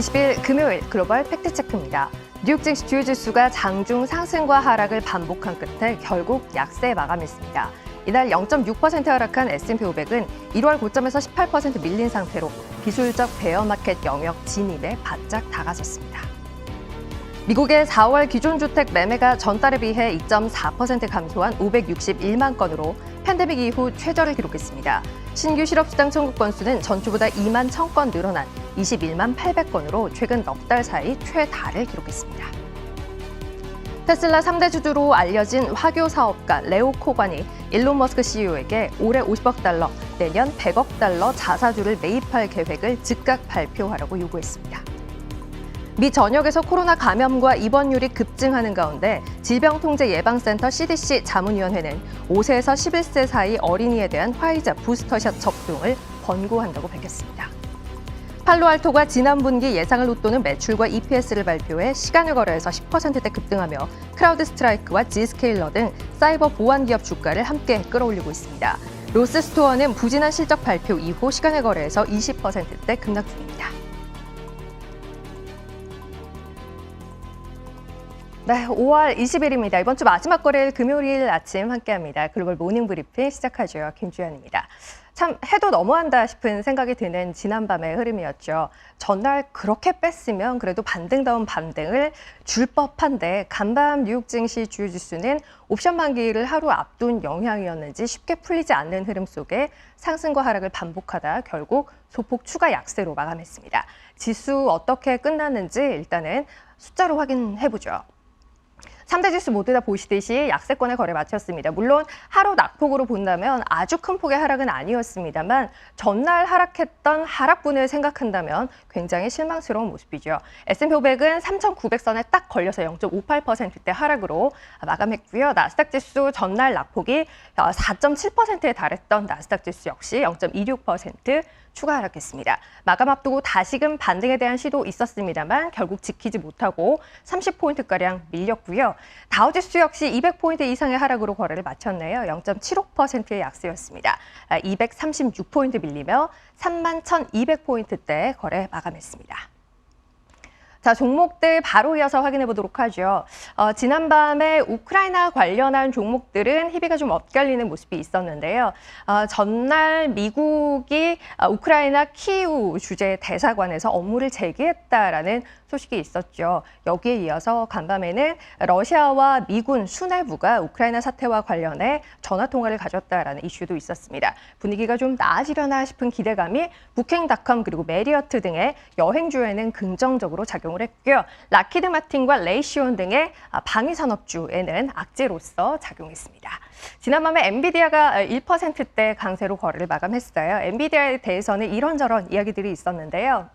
5월 20일 금요일 글로벌 팩트체크입니다. 뉴욕 증시 주요 지수가 장중 상승과 하락을 반복한 끝에 결국 약세 마감했습니다. 이날 0.6% 하락한 S&P 500은 1월 고점에서 18% 밀린 상태로 기술적 베어마켓 영역 진입에 바짝 다가섰습니다. 미국의 4월 기존 주택 매매가 전달에 비해 2.4% 감소한 561만 건으로 팬데믹 이후 최저를 기록했습니다. 신규 실업수당 청구 건수는 전주보다 2만 1000건 늘어난 21만 800건으로 최근 넉 달 사이 최다를 기록했습니다. 테슬라 3대 주주로 알려진 화교 사업가 레오 코관이 일론 머스크 CEO에게 올해 50억 달러, 내년 100억 달러 자사주를 매입할 계획을 즉각 발표하라고 요구했습니다. 미 전역에서 코로나 감염과 입원율이 급증하는 가운데 질병통제예방센터 CDC 자문위원회는 5세에서 11세 사이 어린이에 대한 화이자 부스터샷 접종을 권고한다고 밝혔습니다. 팔로알토가 지난 분기 예상을 웃도는 매출과 EPS를 발표해 시간을 거래해서 10%대 급등하며 크라우드 스트라이크와 G스케일러 등 사이버 보안 기업 주가를 함께 끌어올리고 있습니다. 로스 스토어는 부진한 실적 발표 이후 시간을 거래해서 20%대 급락 중입니다. 네, 5월 20일입니다. 이번 주 마지막 거래일 금요일 아침 함께합니다. 글로벌 모닝 브리핑 시작하죠. 김주현입니다. 참 해도 너무한다 싶은 생각이 드는 지난밤의 흐름이었죠. 전날 그렇게 뺐으면 그래도 반등다운 반등을 줄 법한데 간밤 뉴욕 증시 주요 지수는 옵션 만기를 하루 앞둔 영향이었는지 쉽게 풀리지 않는 흐름 속에 상승과 하락을 반복하다 결국 소폭 추가 약세로 마감했습니다. 지수 어떻게 끝났는지 일단은 숫자로 확인해 보죠. 3대 지수 모두 다 보시듯이 약세권의 거래 마쳤습니다. 물론 하루 낙폭으로 본다면 아주 큰 폭의 하락은 아니었습니다만 전날 하락했던 하락분을 생각한다면 굉장히 실망스러운 모습이죠. S&P 500은 3,900선에 딱 걸려서 0.58%대 하락으로 마감했고요. 나스닥 지수 전날 낙폭이 4.7%에 달했던 나스닥 지수 역시 0.26% 추가 하락했습니다. 마감 앞두고 다시금 반등에 대한 시도 있었습니다만 결국 지키지 못하고 30포인트가량 밀렸고요. 다우지수 역시 200포인트 이상의 하락으로 거래를 마쳤네요. 0.75%의 약세였습니다. 236포인트 밀리며 31,200포인트대 거래 마감했습니다. 자, 종목들 바로 이어서 확인해 보도록 하죠. 어, 지난밤에 우크라이나 관련한 종목들은 희비가 좀 엇갈리는 모습이 있었는데요. 어, 전날 미국이 어, 우크라이나 키우 주재 대사관에서 업무를 재개했다라는 소식이 있었죠. 여기에 이어서 간밤에는 러시아와 미군 수뇌부가 우크라이나 사태와 관련해 전화 통화를 가졌다라는 이슈도 있었습니다. 분위기가 좀 나아지려나 싶은 기대감이 부킹닷컴 그리고 메리어트 등의 여행주에는 긍정적으로 작용을 했고요. 라키드 마틴과 레이시온 등의 방위 산업주에는 악재로서 작용했습니다. 지난밤에 엔비디아가 1%대 강세로 거래를 마감했어요. 엔비디아에 대해서는 이런저런 이야기들이 있었는데요.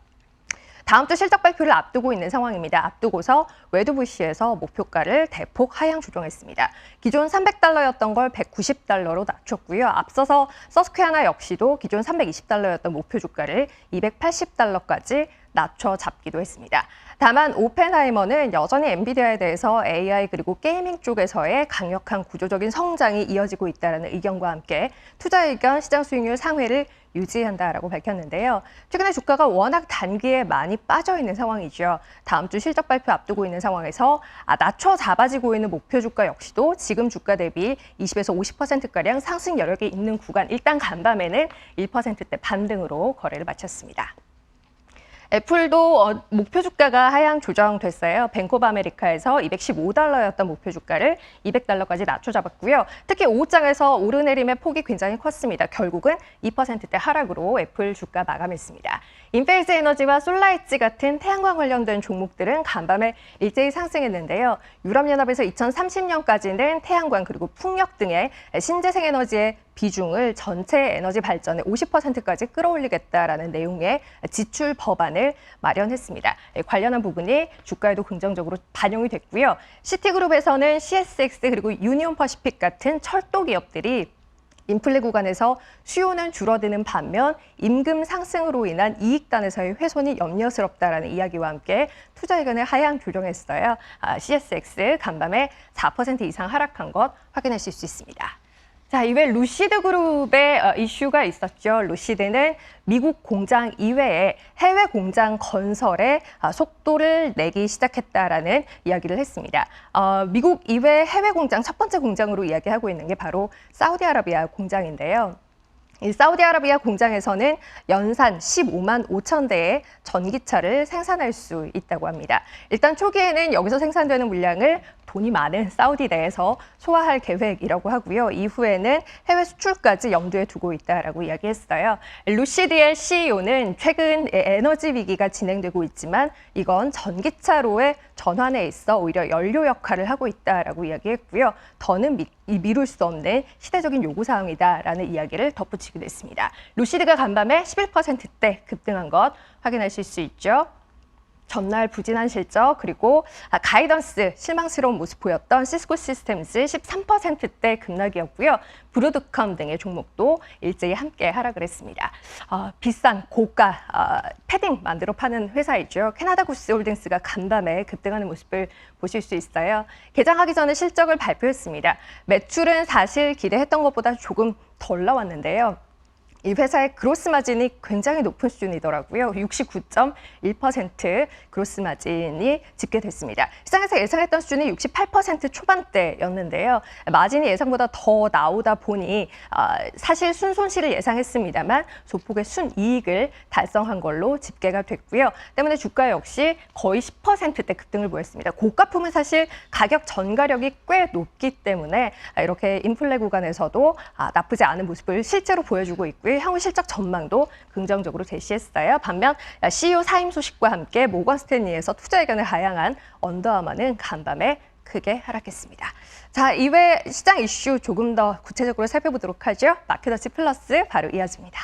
다음 주 실적 발표를 앞두고 있는 상황입니다. 앞두고서 웨드부시에서 목표가를 대폭 하향 조정했습니다. 기존 300달러였던 걸 190달러로 낮췄고요. 앞서서 서스퀘아나 역시도 기존 320달러였던 목표 주가를 280달러까지 낮춰 잡기도 했습니다. 다만 오펜하이머는 여전히 엔비디아에 대해서 AI 그리고 게이밍 쪽에서의 강력한 구조적인 성장이 이어지고 있다는 의견과 함께 투자 의견 시장 수익률 상회를 유지한다라고 밝혔는데요. 최근에 주가가 워낙 단기에 많이 빠져 있는 상황이죠. 다음 주 실적 발표 앞두고 있는 상황에서 아, 낮춰 잡아지고 있는 목표 주가 역시도 지금 주가 대비 20에서 50%가량 상승 여력이 있는 구간 일단 간밤에는 1%대 반등으로 거래를 마쳤습니다. 애플도 어, 목표 주가가 하향 조정됐어요. 오브 아메리카에서 215달러였던 목표 주가를 200달러까지 낮춰 잡았고요. 특히 오후장에서 오르내림의 폭이 굉장히 컸습니다. 결국은 2%대 하락으로 애플 주가 마감했습니다. 인페이스 에너지와 솔라이츠 같은 태양광 관련된 종목들은 간밤에 일제히 상승했는데요. 유럽연합에서 2030년까지는 태양광 그리고 풍력 등의 신재생 에너지의 비중을 전체 에너지 발전의 50%까지 끌어올리겠다라는 내용의 지출 법안을 마련했습니다. 관련한 부분이 주가에도 긍정적으로 반영이 됐고요. 시티그룹에서는 CSX 그리고 유니온 퍼시픽 같은 철도 기업들이 인플레 구간에서 수요는 줄어드는 반면 임금 상승으로 인한 이익단에서의 훼손이 염려스럽다라는 이야기와 함께 투자 의견을 하향 조정했어요. 아, CSX 간밤에 4% 이상 하락한 것 확인하실 수 있습니다. 자, 이외 루시드 그룹의 어, 이슈가 있었죠. 루시드는 미국 공장 이외에 해외 공장 건설에 아, 속도를 내기 시작했다라는 이야기를 했습니다. 어, 미국 이외 해외 공장 첫 번째 공장으로 이야기하고 있는 게 바로 사우디아라비아 공장인데요. 이 사우디아라비아 공장에서는 연산 15만 5천 대의 전기차를 생산할 수 있다고 합니다. 일단 초기에는 여기서 생산되는 물량을 돈이 많은 사우디 내에서 소화할 계획이라고 하고요. 이후에는 해외 수출까지 염두에 두고 있다라고 이야기했어요. 루시디엘 CEO는 최근 에너지 위기가 진행되고 있지만 이건 전기차로의 전환에 있어 오히려 연료 역할을 하고 있다라고 이야기했고요. 더는 미, 이 미룰 수 없는 시대적인 요구 사항이다라는 이야기를 덧붙이기도 했습니다. 루시드가 간밤에 11%대 급등한 것 확인하실 수 있죠. 전날 부진한 실적 그리고 아, 가이던스 실망스러운 모습 보였던 시스코 시스템즈 13%대 급락이었고요. 브로드컴 등의 종목도 일제히 함께 하락을 했습니다. 어, 비싼 고가 어, 패딩 만들어 파는 회사이죠. 캐나다 구스 홀딩스가 간밤에 급등하는 모습을 보실 수 있어요. 개장하기 전에 실적을 발표했습니다. 매출은 사실 기대했던 것보다 조금 덜 나왔는데요. 이 회사의 그로스 마진이 굉장히 높은 수준이더라고요. 69.1% 그로스 마진이 집계됐습니다. 시장에서 예상했던 수준이 68% 초반대였는데요. 마진이 예상보다 더 나오다 보니 아, 사실 순손실을 예상했습니다만 소폭의 순이익을 달성한 걸로 집계가 됐고요. 때문에 주가 역시 거의 10%대 급등을 보였습니다. 고가품은 사실 가격 전가력이 꽤 높기 때문에 이렇게 인플레 구간에서도 아, 나쁘지 않은 모습을 실제로 보여주고 있고요. 향후 실적 전망도 긍정적으로 제시했어요. 반면 CEO 사임 소식과 함께 모건 스탠리에서 투자 의견을 하향한 언더아마는 간밤에 크게 하락했습니다. 자, 이외 시장 이슈 조금 더 구체적으로 살펴보도록 하죠. 마켓워치 플러스 바로 이어집니다.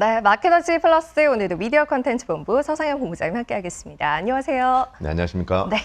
네, 마켓워치 플러스 오늘도 미디어 컨텐츠 본부 서상현 본부장님 함께하겠습니다. 안녕하세요. 네, 안녕하십니까? 네.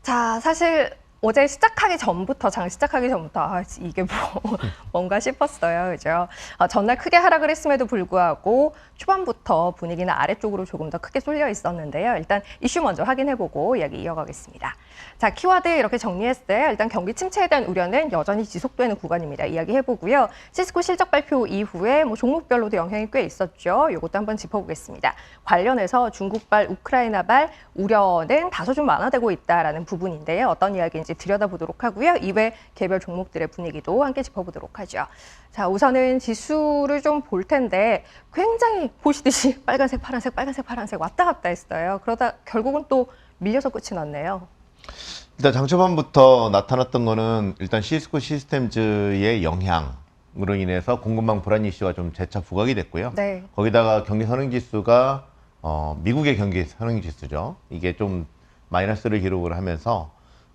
자, 사실 어제 시작하기 전부터 장 시작하기 전부터 아, 이게 뭐 뭔가 싶었어요, 그죠? 아, 전날 크게 하락을 했음에도 불구하고 초반부터 분위기는 아래쪽으로 조금 더 크게 쏠려 있었는데요. 일단 이슈 먼저 확인해보고 이야기 이어가겠습니다. 자, 키워드 이렇게 정리했어요. 일단 경기 침체에 대한 우려는 여전히 지속되는 구간입니다. 이야기해보고요. 시스코 실적 발표 이후에 뭐 종목별로도 영향이 꽤 있었죠. 이것도 한번 짚어보겠습니다. 관련해서 중국발, 우크라이나발 우려는 다소 좀 완화되고 있다라는 부분인데요. 어떤 이야기인지 들여다보도록 하고요. 이외 개별 종목들의 분위기도 함께 짚어보도록 하죠. 자, 우선은 지수를 좀 볼 텐데 굉장히 보시듯이 빨간색, 파란색, 빨간색, 파란색 왔다 갔다 했어요. 그러다 결국은 또 밀려서 끝이 났네요. 일단 장 초반부터 나타났던 거는 일단 시스코 시스템즈의 영향 으로 인해서 공급망 불안 이슈가 좀 재차 부각이 됐고요. 네. 거기다가 경기 선행 지수가 어, 미국의 경기 선행 지수죠. 이게 좀 마이너스를 기록을 하면서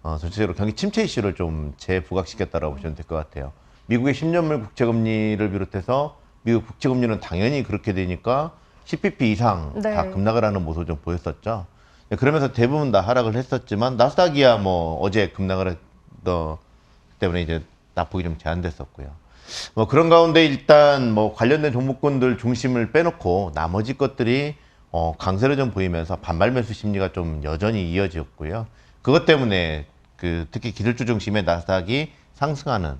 어, 전체적으로 경기 침체 이슈를 좀 재부각시켰다라고 보시면 될 것 같아요. 미국의 10년물 국채금리를 비롯해서 미국 국채금리는 당연히 그렇게 되니까 10bp 이상 네. 다 급락을 하는 모습을 좀 보였었죠. 네, 그러면서 대부분 다 하락을 했었지만 나스닥이야 뭐 어제 급락을 했던 때문에 이제 낙폭이 좀 제한됐었고요. 뭐 그런 가운데 일단 뭐 관련된 종목군들 중심을 빼놓고 나머지 것들이 어 강세를 좀 보이면서 반발 매수 심리가 좀 여전히 이어졌고요. 그것 때문에 그 특히 기술주 중심의 나스닥이 상승하는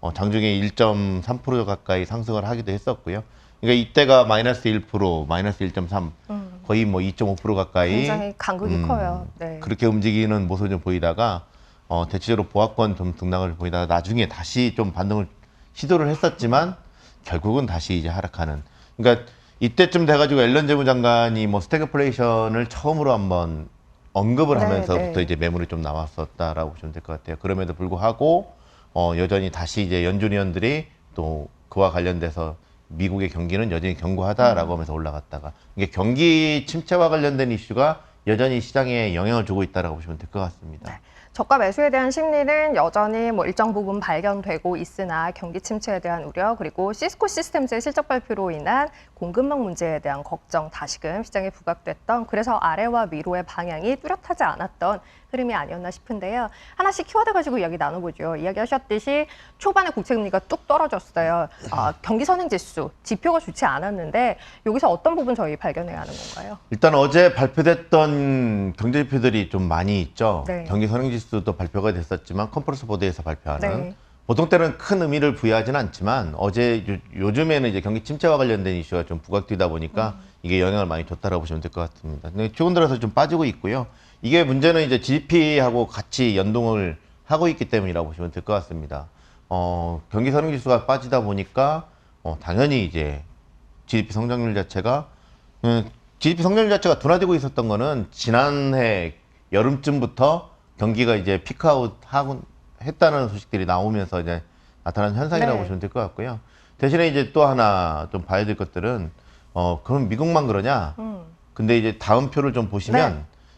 어 장중에 1.3% 가까이 상승을 하기도 했었고요. 그러니까 이때가 마이너스 1%, 마이너스 1.3, 음, 거의 뭐 2.5% 가까이 굉장히 간극이 음, 커요. 네. 그렇게 움직이는 모습을 좀 보이다가 어, 대체적으로 보합권 좀 등락을 보이다가 나중에 다시 좀 반등을 시도를 했었지만 결국은 다시 이제 하락하는. 그러니까 이때쯤 돼가지고 앨런 재무장관이 뭐 스태그플레이션을 처음으로 한번 언급을 네, 하면서부터 네. 이제 매물이 좀 나왔었다라고 보시면 될 것 같아요. 그럼에도 불구하고 어, 여전히 다시 이제 연준위원들이 또 그와 관련돼서 미국의 경기는 여전히 견고하다라고 하면서 올라갔다가 이게 경기 침체와 관련된 이슈가 여전히 시장에 영향을 주고 있다라고 보시면 될 것 같습니다. 저가 매수에 대한 심리는 여전히 뭐 일정 부분 발견되고 있으나 경기 침체에 대한 우려 그리고 시스코 시스템즈의 실적 발표로 인한 공급망 문제에 대한 걱정 다시금 시장에 부각됐던 그래서 아래와 위로의 방향이 뚜렷하지 않았던 흐름이 아니었나 싶은데요. 하나씩 키워드 가지고 이야기 나눠보죠. 이야기하셨듯이 초반에 국채 금리가 뚝 떨어졌어요. 아, 경기 선행 지수 지표가 좋지 않았는데 여기서 어떤 부분 저희 발견해야 하는 건가요? 일단 어제 발표됐던 경제 지표들이 좀 많이 있죠. 네. 경기 선행 지수도 발표가 됐었지만 컨퍼런스 보드에서 발표하는 네. 보통 때는 큰 의미를 부여하지는 않지만 어제 요, 즘에는 이제 경기 침체와 관련된 이슈가 좀 부각되다 보니까 음. 이게 영향을 많이 줬다라고 보시면 될 것 같습니다. 근데 최근 들어서 좀 빠지고 있고요. 이게 문제는 이제 GDP하고 같이 연동을 하고 있기 때문이라고 보시면 될 것 같습니다. 어, 경기 선행 지수가 빠지다 보니까 어, 당연히 이제 GDP 성장률 자체가 음, GDP 성장률 자체가 둔화되고 있었던 거는 지난해 여름쯤부터 경기가 이제 피크아웃 하고 했다는 소식들이 나오면서 이제 나타난 현상이라고 네. 보시면 될 것 같고요. 대신에 이제 또 하나 좀 봐야 될 것들은 어 그럼 미국만 그러냐? 음. 근데 이제 다음 표를 좀 보시면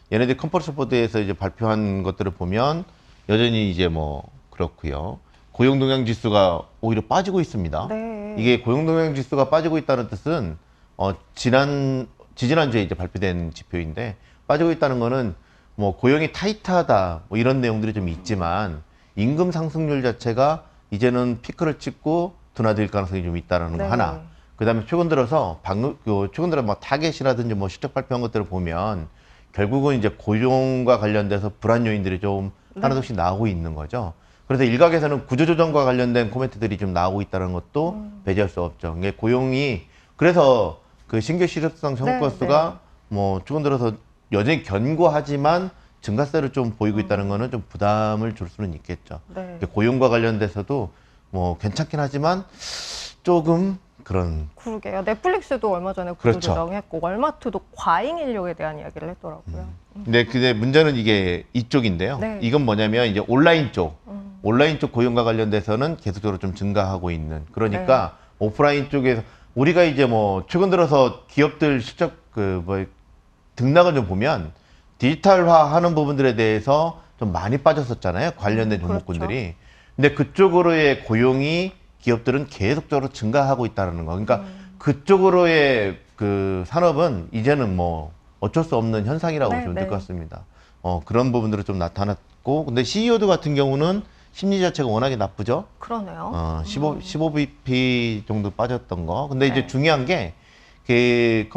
네. 얘네들 컨퍼런스 보드에서 이제 발표한 것들을 보면 여전히 이제 뭐 그렇고요. 고용 동향 지수가 오히려 빠지고 있습니다. 네. 이게 고용 동향 지수가 빠지고 있다는 뜻은 어 지난 지지난주에 이제 발표된 지표인데 빠지고 있다는 거는 뭐 고용이 타이트하다 뭐 이런 내용들이 좀 있지만 임금 상승률 자체가 이제는 피크를 찍고 둔화될 가능성이 좀 있다라는 거 네. 하나. 그다음에 최근 들어서 방금 요 최근 들어 뭐 타겟이라든지 뭐 실적 발표한 것들을 보면 결국은 이제 고용과 관련돼서 불안 요인들이 좀 하나둘씩 나오고 있는 거죠. 그래서 일각에서는 구조조정과 관련된 코멘트들이 좀 나오고 있다는 것도 배제할 수 없죠. 이게 고용이 그래서 그 신규 실업성 청구 네, 건수가 뭐 최근 들어서 여전히 견고하지만 증가세를 좀 보이고 있다는 거는 좀 부담을 줄 수는 있겠죠. 네. 고용과 관련돼서도 뭐 괜찮긴 하지만 조금 그런 그러게요. 넷플릭스도 얼마 전에 그렇죠. 구조 조정했고 월마트도 과잉 인력에 대한 이야기를 했더라고요. 근데 근데 문제는 이게 이쪽인데요. 네. 이건 뭐냐면 이제 온라인 쪽 음. 온라인 쪽 고용과 관련돼서는 계속적으로 좀 증가하고 있는 그러니까 네. 오프라인 쪽에서 우리가 이제 뭐 최근 들어서 기업들 실적 그 뭐 등락을 좀 보면 디지털화 하는 부분들에 대해서 좀 많이 빠졌었잖아요. 관련된 음, 종목군들이. 근데 그쪽으로의 고용이 기업들은 계속적으로 증가하고 있다는 거. 그러니까 음. 그쪽으로의 그 산업은 이제는 뭐 어쩔 수 없는 현상이라고 네, 보시면 네. 될것 같습니다. 어, 그런 부분들이 좀 나타났고, 근데 CEO들 같은 경우는 심리 자체가 워낙에 나쁘죠. 그러네요. 어, 15, 15bp 정도 빠졌던 거. 근데 이제 네. 중요한 게, 그,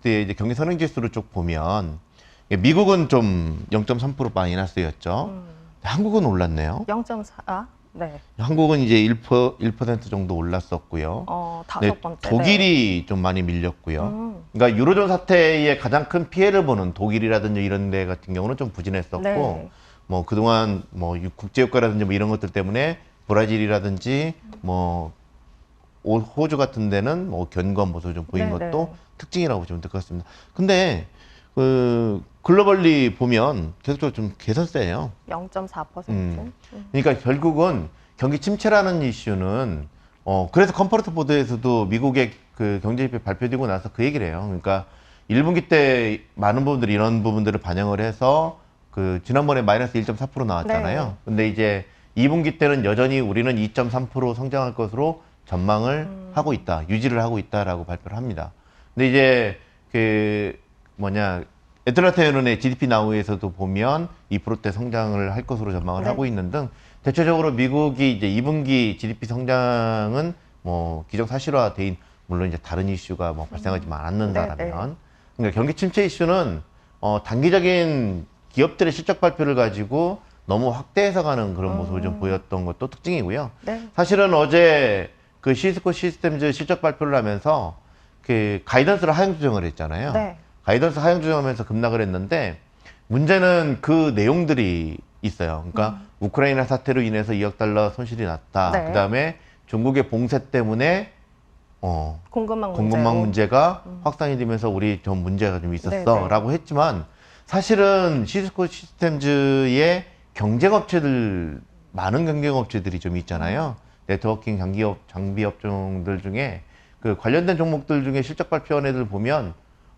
이제 경기 선행 지수를 쭉 보면, 미국은 좀 0.3% 마이너스였죠. 음. 한국은 올랐네요. 0.4. 네. 한국은 이제 1%, 1% 정도 올랐었고요. 어, 다섯 네, 번째. 독일이 좀 많이 밀렸고요. 음. 그러니까 유로존 사태의 가장 큰 피해를 보는 독일이라든지 이런 데 같은 경우는 좀 부진했었고 네. 뭐 그동안 뭐 유- 국제유가라든지 뭐 이런 것들 때문에 브라질이라든지 뭐 오- 호주 같은 데는 뭐 견고한 모습을 좀 보인 네, 것도 네. 특징이라고 보시면 될 것 같습니다. 근데 그 글로벌리 보면 계속적으로 좀 개선세예요. 0.4%. 음. 음. 그러니까 결국은 경기 침체라는 이슈는 어 그래서 컨퍼런스 보드에서도 미국의 그 경제 지표 발표되고 나서 그 얘기를 해요. 그러니까 1분기 때 많은 부분들이 이런 부분들을 반영을 해서 그 지난번에 마이너스 1.4% 나왔잖아요. 네. 근데 이제 2분기 때는 여전히 우리는 2.3% 성장할 것으로 전망을 음. 하고 있다, 유지를 하고 있다라고 발표를 합니다. 근데 이제 그 뭐냐 애틀란타 연은의 GDP 나우에서도 보면 2%대 성장을 할 것으로 전망을 네. 하고 있는 등 대체적으로 미국이 이제 2분기 GDP 성장은 뭐 기정사실화돼인 물론 이제 다른 이슈가 뭐 발생하지 않았는다라면 네, 네. 그러니까 경기 침체 이슈는 어 단기적인 기업들의 실적 발표를 가지고 너무 확대해서 가는 그런 모습을 좀 음. 보였던 것도 특징이고요. 네. 사실은 어제 그 시스코 시스템즈 실적 발표를 하면서 그 가이던스를 하향 조정을 했잖아요. 네. 가이던스 하향 조정하면서 급락을 했는데 문제는 그 내용들이 있어요. 그러니까 우크라이나 사태로 인해서 2억 달러 손실이 났다. 음. 네. 그다음에 중국의 봉쇄 때문에 어 공급망 문제. 공급망 문제가 확산이 되면서 우리 좀 문제가 좀 네, 네. 있었어라고 했지만 사실은 시스코 시스템즈의 경쟁업체들 많은 경쟁업체들이 좀 있잖아요. 네트워킹 장기업 장비 업종들 중에 그 관련된 종목들 중에 실적 발표한 애들 보면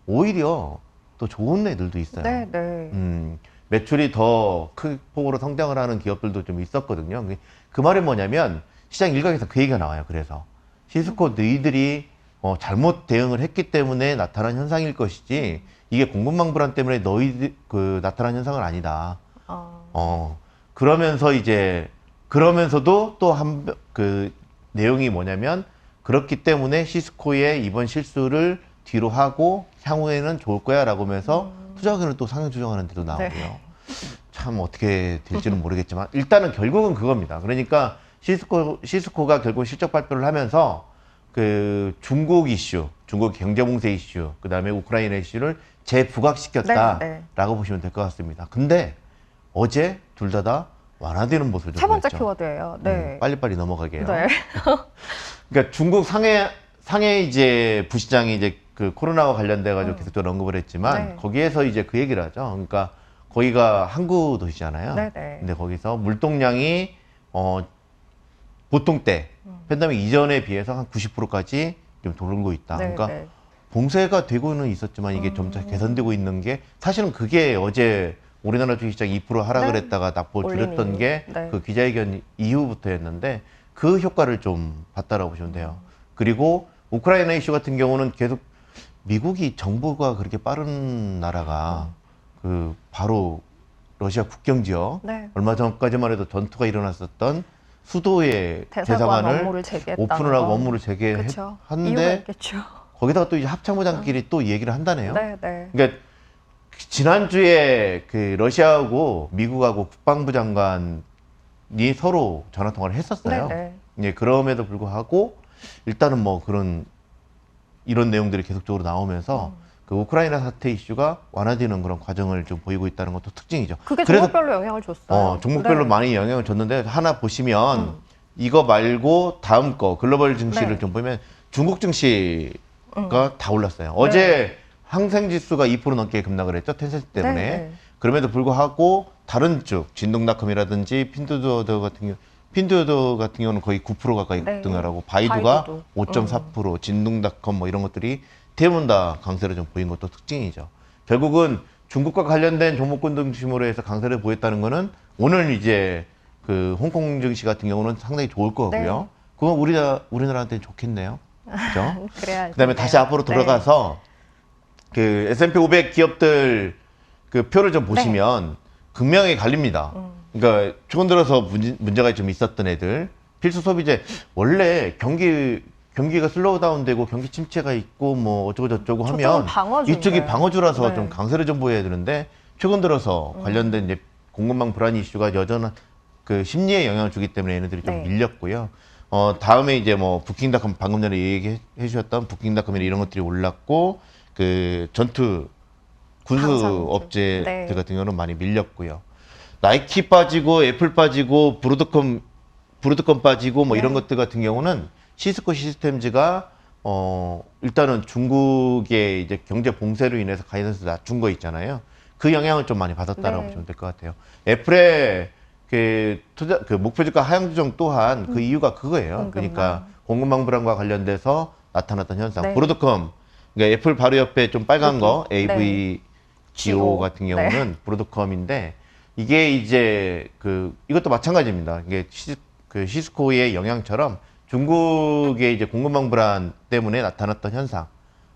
오히려 또 좋은 애들도 있어요. 네, 네. 음, 매출이 더 큰 폭으로 성장을 하는 기업들도 좀 있었거든요. 그- 그 말이 뭐냐면 시장 일각에서 그 얘기가 나와요. 그래서 시스코 너희들이 어, 잘못 대응을 했기 때문에 나타난 현상일 것이지 이게 공급망 불안 때문에 너희들 그 나타난 현상은 아니다. 어, 어 그러면서 이제 그러면서도 또 한 그 내용이 뭐냐면 그렇기 때문에 시스코의 이번 실수를 뒤로 하고 향후에는 좋을 거야 라고 하면서 투자 의견을 또 상향 조정하는 데도 나오고요. 네. 참 어떻게 될지는 모르겠지만 일단은 결국은 그겁니다. 그러니까 시스코 시스코가 결국 실적 발표를 하면서 그 중국 이슈, 중국 경제 봉쇄 이슈, 그 다음에 우크라이나 이슈를 재부각시켰다라고 네, 네. 보시면 될 것 같습니다. 근데 어제 둘 다다 완화되는 모습을 세 번째. 키워드예요. 음, 네. 빨리빨리 넘어가게요. 네. 그러니까 중국 상해 상해 이제 부시장이 이제 그 코로나와 관련돼 가지고 음. 계속 언급을 했지만 네. 거기에서 이제 그 얘기를 하죠. 그러니까 거기가 항구 도시잖아요. 네, 네. 근데 거기서 물동량이 어 보통 때 음. 팬데믹 이전에 비해서 한 90%까지 좀 돌고 있다. 네, 그러니까 네. 봉쇄가 되고는 있었지만 이게 점차 음. 개선되고 있는 게 사실은 그게 어제 우리나라 주식시장 2% 하락을 네. 했다가 올린 줄였던 이유. 게 네. 그 기자회견 이후부터였는데 그 효과를 좀 봤다라고 보시면 돼요. 그리고 우크라이나 이슈 같은 경우는 계속 미국이 정부가 그렇게 빠른 나라가 그 바로 러시아 국경 지역 네. 얼마 전까지만 해도 전투가 일어났었던 수도의 대사관 대사관을 오픈을 하고 거. 업무를. 재개했는데. 거기다가 또 이제 합참부장끼리 또 얘기를 한다네요. 네, 네. 그러니까 지난주에 그 러시아하고 미국하고 국방부 장관이 서로 전화 통화를 했었어요. 네, 예, 그럼에도 불구하고 일단은 뭐 그런 이런 내용들이 계속적으로 나오면서 음. 그 우크라이나 사태 이슈가 완화되는 그런 과정을 좀 보이고 있다는 것도 특징이죠. 그게 종목별로 영향을 줬어요. 어, 종목별로 네. 많이 영향을 줬는데 하나 보시면 음. 이거 말고 다음 거 글로벌 증시를 네. 좀 보면 중국 증시가 음. 다 올랐어요. 어제 항생 지수가 2% 넘게 급락을 했죠. 텐센트 때문에. 네, 네. 그럼에도 불구하고 다른 쪽 진동닷컴이라든지 핀두더 같은 경우 핀두더 같은 경우는 거의 9% 가까이 네. 급등을 바이두가 바이두도. 5.4% 진동닷컴 뭐 이런 것들이 대부분 다 강세를 좀 보인 것도 특징이죠. 결국은 중국과 관련된 종목군 중심으로 해서 강세를 보였다는 거는 오늘 이제 그 홍콩 증시 같은 경우는 상당히 좋을 거고요. 네. 그건 우리나라 우리나라한테는 좋겠네요. 그죠? 그래야 그다음에 다시. 앞으로 네. 돌아가서 그 S&P 500 기업들 그 표를 좀 보시면 극명히 갈립니다. 네. 음. 그러니까 최근 들어서 문제, 문제 가 좀 있었던 애들 필수 소비재 원래 경기 경기가 슬로우 다운 되고 경기 침체가 있고 뭐 어쩌고 저쩌고 하면 방어주인데. 이쪽이 방어주라서 네. 좀 강세를 좀 보여야 되는데 최근 들어서 관련된 이제 공급망 불안 이슈가 여전한 그 심리에 영향을 주기 때문에 얘네들이 좀 네. 밀렸고요. 어 다음에 이제 뭐 부킹닷컴 방금 전에 얘기해 주셨던 부킹닷컴이나 이런 것들이 올랐고 그 전투 군수. 업체들 네. 같은 경우는 많이 밀렸고요. 나이키 빠지고 애플 빠지고 브로드컴 브로드컴 빠지고 뭐 이런 네. 것들 같은 경우는 시스코 시스템즈가 어 일단은 중국의 이제 경제 봉쇄로 인해서 가이던스 낮춘 거 있잖아요. 그 영향을 좀 많이 받았다라고 네. 보시면 될 것 같아요. 애플의 그 투자 그 목표 주가 하향 조정 또한 그 이유가 그거예요. 공급망. 그러니까 공급망 불안과 관련돼서 나타났던 현상. 네. 브로드컴 그러니까 애플 바로 옆에 좀 빨간 거 네. AV GO GO. 같은 경우는 브로드컴인데 이게 이제 그 이것도 마찬가지입니다. 이게 시, 그 시스코의 영향처럼 중국의 이제 공급망 불안 때문에 나타났던 현상.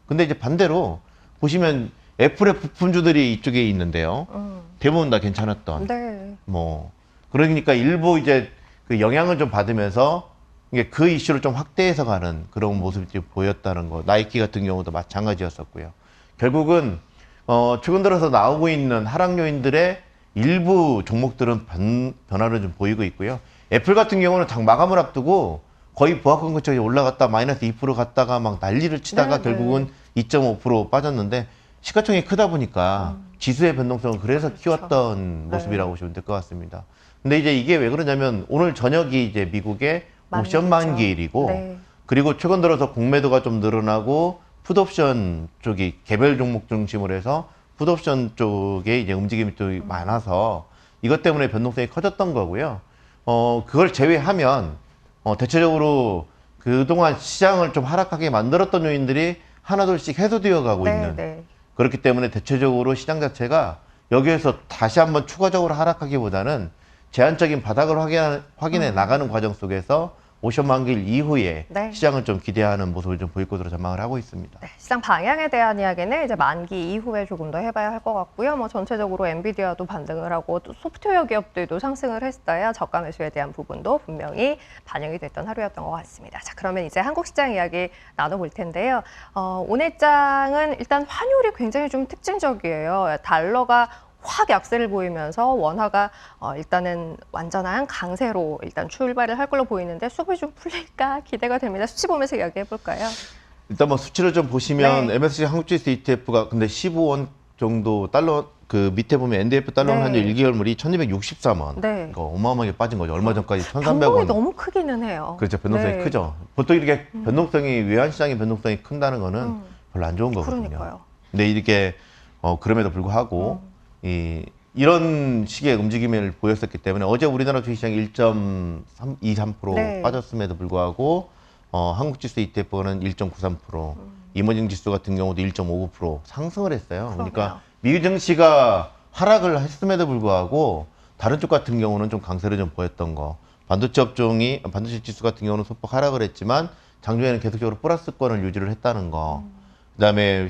근데 이제 반대로 보시면 애플의 부품주들이 이쪽에 있는데요. 음. 대부분 다 괜찮았던 네. 뭐 그러니까 일부 이제 그 영향을 좀 받으면서 이게 그 이슈를 좀 확대해서 가는 그런 모습이 보였다는 거. 나이키 같은 경우도 마찬가지였었고요. 결국은 어 최근 들어서 나오고 있는 하락 요인들의 일부 종목들은 변, 변화를 좀 보이고 있고요. 애플 같은 경우는 장 마감을 앞두고 거의 보합권 근처에 올라갔다 마이너스 2% 갔다가 막 난리를 치다가 네, 결국은 2.5% 빠졌는데 시가총이 크다 보니까 지수의 변동성을 그래서 그렇죠. 키웠던 네. 모습이라고 보시면 될 것 같습니다. 근데 이제 이게 왜 그러냐면 오늘 저녁이 이제 미국의 옵션 만기죠. 만기일이고 네. 그리고 최근 들어서 공매도가 좀 늘어나고 풋옵션 쪽이 개별 종목 중심으로 해서 풋옵션 쪽에 이제 움직임이 좀 음. 많아서 이것 때문에 변동성이 커졌던 거고요. 어, 그걸 제외하면 어, 대체적으로 그동안 시장을 좀 하락하게 만들었던 요인들이 하나둘씩 해소되어 가고 네, 있는 네. 그렇기 때문에 대체적으로 시장 자체가 여기에서 다시 한번 추가적으로 하락하기보다는 제한적인 바닥을 확인, 확인해 나가는 과정 속에서 오션 만기일 이후에 네. 시장을 좀 기대하는 모습을 좀 보일 것으로 전망을 하고 있습니다. 네, 시장 방향에 대한 이야기는 이제 만기 이후에 조금 더 해봐야 할 것 같고요. 뭐 전체적으로 엔비디아도 반등을 하고 또 소프트웨어 기업들도 상승을 했어야 저가 매수에 대한 부분도 분명히 반영이 됐던 하루였던 것 같습니다. 자, 그러면 이제 한국 시장 이야기 나눠볼 텐데요. 어, 오늘 장은 일단 환율이 굉장히 좀 특징적이에요. 달러가 확 약세를 보이면서 원화가 어, 일단은 완전한 강세로 일단 출발을 할 걸로 보이는데 수급이 좀 풀릴까 기대가 됩니다. 수치 보면서 이야기해 볼까요? 일단 뭐 수치를 좀 보시면 네. MSCI 한국지수 ETF가 근데 15원 정도 달러 그 밑에 보면 NDF 달러 네. 환율 1개월물이 1263원. 네. 그러니까 어마어마하게 빠진 거죠. 얼마 전까지 변동이 1300원. 너무 크기는 해요. 그렇죠. 변동성이 네. 크죠. 보통 이렇게 변동성이 외환 시장의 변동성이 큰다는 거는 음. 별로 안 좋은 거거든요. 그러니까요. 근데 이렇게 어 그럼에도 불구하고 음. 이 이런 식의 움직임을 보였었기 때문에 어제 우리나라 주식시장이 1.23% 네. 빠졌음에도 불구하고 어 한국 지수 ETF는 1.93% 이머징 지수 같은 경우도 1.59% 상승을 했어요. 그러니까 음. 그러네요. 미 증시가 하락을 했음에도 불구하고 다른 쪽 같은 경우는 좀 강세를 좀 보였던 거. 반도체 업종이 반도체 지수 같은 경우는 소폭 하락을 했지만 장중에는 계속적으로 플러스권을 유지를 했다는 거. 그다음에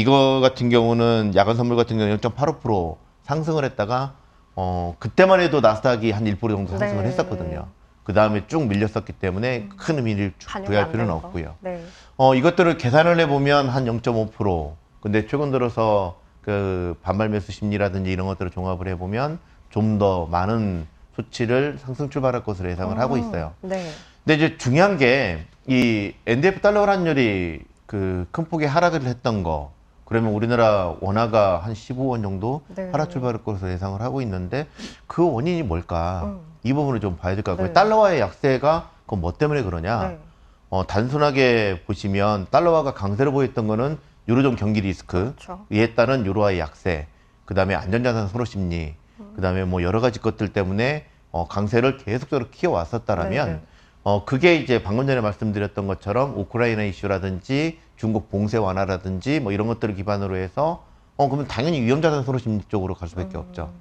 이거 같은 경우는 야간 선물 같은 경우는 0.85% 상승을 했다가 어 그때만 해도 나스닥이 한 1% 정도 상승을 네. 했었거든요. 그 다음에 쭉 밀렸었기 때문에 큰 의미를 부여할 안 필요는. 없고요. 네. 어, 이것들을 계산을 해보면 한 0.5%. 근데 최근 들어서 그 반발 매수 심리라든지 이런 것들을 종합을 해보면 좀 더 많은 수치를 상승 출발할 것으로 예상을 하고 있어요. 네. 근데 이제 중요한 게 이 NDF 달러 환율이 그 큰 폭의 하락을 했던 거. 그러면 우리나라 원화가 한 15원 정도 네. 하락 출발할 것으로 예상을 하고 있는데 그 원인이 뭘까? 음. 이 부분을 좀 봐야 될 것 같고요. 네. 달러와의 약세가 그건 뭐 때문에 그러냐? 네. 어, 단순하게 보시면 달러화가 강세를 보였던 거는 유로존 경기 리스크, 그렇죠. 이에 따른 유로화의 약세, 그 다음에 안전자산 선호 심리, 그 다음에 뭐 여러 가지 것들 때문에 어, 강세를 계속적으로 키워왔었다라면, 네, 네. 어, 그게 이제 방금 전에 말씀드렸던 것처럼 우크라이나 이슈라든지 중국 봉쇄 완화라든지 뭐 이런 것들을 기반으로 해서 어, 그러면 당연히 위험자산 선호 심리 쪽으로 갈 수밖에 없죠.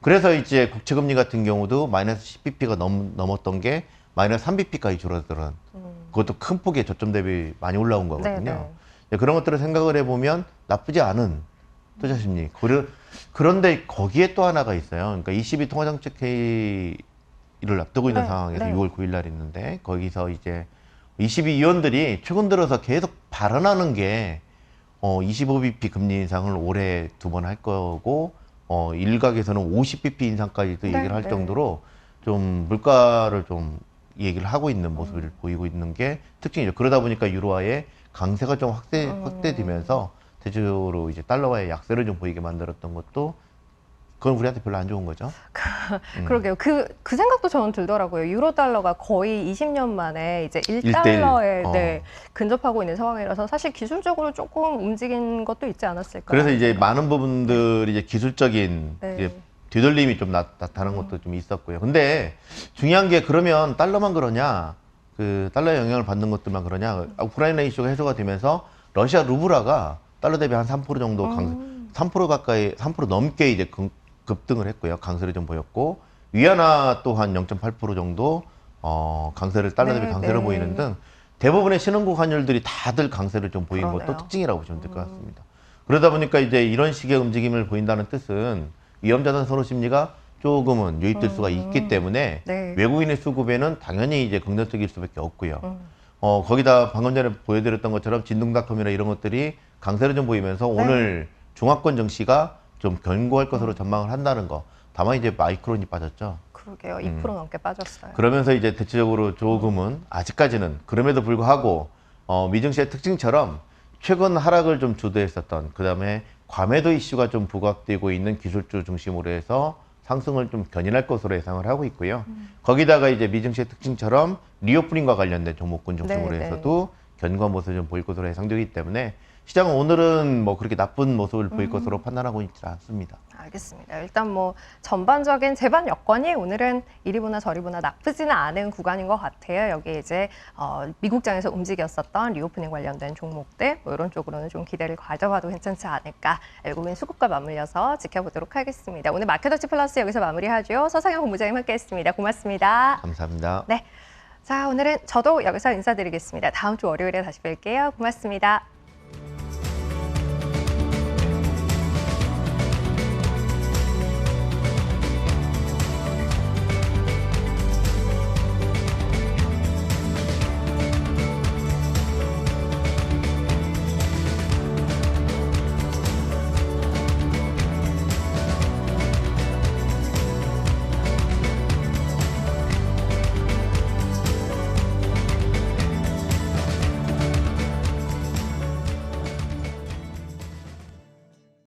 그래서 이제 국채 금리 같은 경우도 마이너스 10bp가 넘, 넘었던 게 마이너스 3bp까지 줄어들은 그것도 큰 폭의 저점 대비 많이 올라온 거거든요. 네, 네. 네, 그런 것들을 생각을 해보면 나쁘지 않은 투자 심리. 그런데 거기에 또 하나가 있어요. 그러니까 22 통화정책 회의를 앞두고 있는 네, 상황에서 네. 6월 9일 날 있는데 거기서 이제 22 위원들이 최근 들어서 계속 발언하는 게 어, 25bp 금리 인상을 올해 두 번 할 거고 어, 일각에서는 50bp 인상까지도 네, 얘기를 할 네. 정도로 좀 물가를 좀 얘기를 하고 있는 모습을 음. 보이고 있는 게 특징이죠. 그러다 보니까 유로화의 강세가 좀 확대 음. 확대되면서 대체적으로 이제 달러와의 약세를 좀 보이게 만들었던 것도 그건 우리한테 별로 안 좋은 거죠. 음. 그러게요. 그, 그 생각도 저는 들더라고요. 유로 달러가 거의 20년 만에 이제 일대일. 1달러에 어. 네, 근접하고 있는 상황이라서 사실 기술적으로 조금 움직인 것도 있지 않았을까. 그래서 이제 많은 부분들이 이제 기술적인 네. 이제 뒤돌림이 좀 나, 나타나는 것도 좀 있었고요. 근데 중요한 게 그러면 달러만 그러냐? 그 달러의 영향을 받는 것들만 그러냐? 우크라이나 이슈가 해소가 되면서 러시아 루브라가 달러 대비 한 3% 정도 강세, 음. 3% 가까이 3% 넘게 이제 급, 급등을 했고요. 강세를 좀 보였고 위안화 또한 0.8% 정도 어, 강세를 달러 대비 네, 강세를 네. 보이는 등 대부분의 신흥국 환율들이 다들 강세를 좀 보인 그러네요. 음. 것도 특징이라고 보시면 될 것 같습니다. 그러다 보니까 이제 이런 식의 움직임을 보인다는 뜻은 위험자산 선호 심리가 조금은 유입될 수가 있기 때문에 음. 네. 외국인의 수급에는 당연히 이제 긍정적일 수밖에 없고요. 음. 어, 거기다 방금 전에 보여드렸던 것처럼 진동닷컴이나 이런 것들이 강세를 좀 보이면서 네. 오늘 중화권 증시가 좀 견고할 것으로 전망을 한다는 거. 다만 이제 마이크론이 빠졌죠. 그러게요. 2% 넘게 빠졌어요. 음. 그러면서 이제 대체적으로 조금은 아직까지는 그럼에도 불구하고 어, 미증시의 특징처럼 최근 하락을 좀 주도했었던 그 다음에 과매도 이슈가 좀 부각되고 있는 기술주 중심으로 해서 상승을 좀 견인할 것으로 예상을 하고 있고요. 거기다가 이제 미증시의 특징처럼 리오프닝과 관련된 종목군 중심으로 네, 네. 해서도 견고한 모습을 좀 보일 것으로 예상되기 때문에 시장은 오늘은 뭐 그렇게 나쁜 모습을 보일 것으로 판단하고 있지 않습니다. 알겠습니다. 일단 뭐 전반적인 재반 여건이 오늘은 이리 보나 저리 보나 나쁘지는 않은 구간인 것 같아요. 여기 이제 어, 미국장에서 움직였었던 리오프닝 관련된 종목들 뭐 이런 쪽으로는 좀 기대를 가져봐도 괜찮지 않을까. 외국인 수급과 맞물려서 지켜보도록 하겠습니다. 오늘 마켓워치 플러스 여기서 마무리하죠. 서상현 본부장님 함께했습니다. 고맙습니다. 감사합니다. 네. 자, 오늘은 저도 여기서 인사드리겠습니다. 다음 주 월요일에 다시 뵐게요. 고맙습니다.